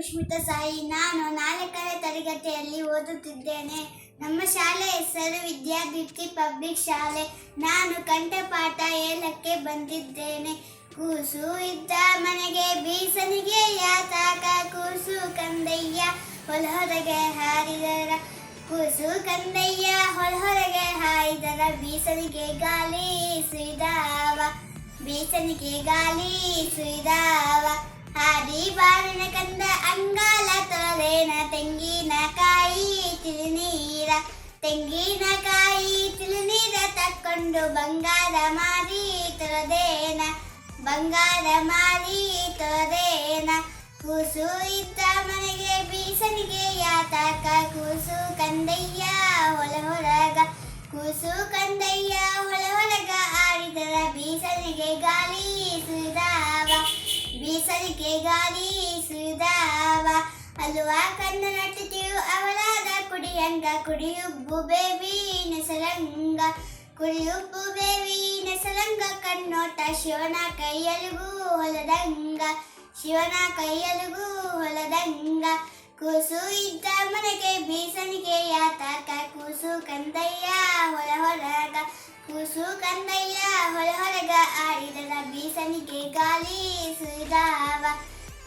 ಪುಷ್ಮಿತಾ ಸಾಯಿ, ನಾನು ನಾಲ್ಕನೇ ತರಗತಿಯಲ್ಲಿ ಓದುತ್ತಿದ್ದೇನೆ. ನಮ್ಮ ಶಾಲೆ ಹೆಸರು ವಿದ್ಯಾದೀಪ್ತಿ ಪಬ್ಲಿಕ್ ಶಾಲೆ. ನಾನು ಕಂಠಪಾಠ ಏಳಕ್ಕೆ ಬಂದಿದ್ದೇನೆ. ಕೂಸು ಇದ್ದ ಮನೆಗೆ, ಬೀಸನಿಗೆ ಯಾತಾಕ? ಕೂಸು ಕಂದಯ್ಯ ಹೊಲಹೊರಗೆ ಹಾರಿದರ. ಕೂಸು ಕಂದಯ್ಯ ಹೊಲಹೊರಗೆ ಹಾರಿದರ. ಬೀಸನಿಗೆ ಗಾಳಿ ಸುಯ್ದಾವ ಬೀಸನಿಗೆ ಗಾಲಿ ಸುಯ್ದಾವ ಹಾರಿ ಬಾರಿನ ಕಂದ ಅಂಗಾಲ ತೊಳೆನ ತೆಂಗಿನಕಾಯಿ ತೆಂಗಿನ ತೆಂಗಿನಕಾಯಿ ತಿಳಿನೀರ ತಕ್ಕೊಂಡು ಬಂಗಾರ ಮಾರಿ ತೊಳೆದೇನ. ಬಂಗಾರ ಮಾರಿ ತೊಳೆದೇನ. ಕೂಸು ಇದ್ದ ಮನೆಗೆ ಬೀಸನಿಗೆ ಯಾತಕ? ಕೂಸು ಕಂದಯ್ಯ ಹೊಲ ಹೊರಗ. ಕೂಸು ಬೀಸನಿಗೆ ಗಾಳಿ ಸುರಿದಾವ. ಅಲ್ವ ಕಣ್ಣ ನಟ್ಟಿತೀವು ಅವಳಾದ ಕುಡಿಯಂಗ. ಕುಡಿಯುಬ್ಬು ಬೇಬಿ ನೆಸಲಂಗ. ಕುಡಿಯುಬ್ಬು ಬೇಬಿ ನೆಸಲಂಗ. ಕಣ್ಣೋಟ ಶಿವನ ಕೈಯಲುಗು ಹೊಲದಂಗ. ಶಿವನ ಕೈಯಲುಗೂ ಹೊಲದಂಗ. ಕೂಸು ಇದ್ದ ಮನೆಗೆ ಬೀಸನಿಗೆ ಯಾತಕ. ಕೂಸು ಕಂದಯ್ಯ ಹೊಲ ಹೊರಗ ಕೂಸು ಕಂದಯ್ಯ ಹೊಲ ಹೊರಗ ಆಡಿದರ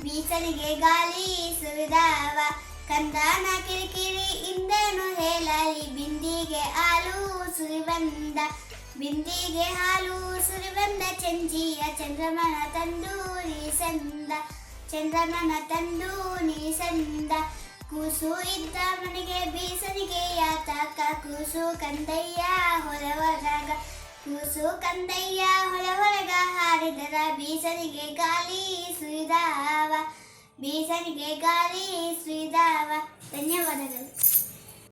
ಬೀಸನಿಗೆ ಗಾಳಿ ಸುರಿದಾವ. ಕಂದನ ಕಿರಿಕಿರಿ ಇಂದೇನು ಹೇಳಲಿ. ಬಿಂದಿಗೆ ಹಾಲು ಸುರಿ ಬಂದ ಬಿಂದಿಗೆ ಹಾಲು ಸುರಿ ಬಂದ ಚಂಜಿಯ ಚಂದ್ರಮನ ತಂದು ನೀಸಂದ. ಚಂದ್ರಮನ ತಂದು ನೀಸಂದ. ಕೂಸು ಇದ್ದ ಮನೆಗೆ ಬೀಸನಿಗೆ ಯಾತಕ ಕೂಸು ಕಂದಯ್ಯ ಹೊರ ಹೊರಗ ಕೂಸು ಕಂದಯ್ಯ ಹೊರ ಹೊರಗ ಹಾರಿದರ ಬೀಸನಿಗೆ ಗಾಳಿ ಸುರಿದಾವ ಬೀಸನಿಗೆ ಗಾಳಿ ಸುರಿದಾವ ಧನ್ಯವಾದಗಳು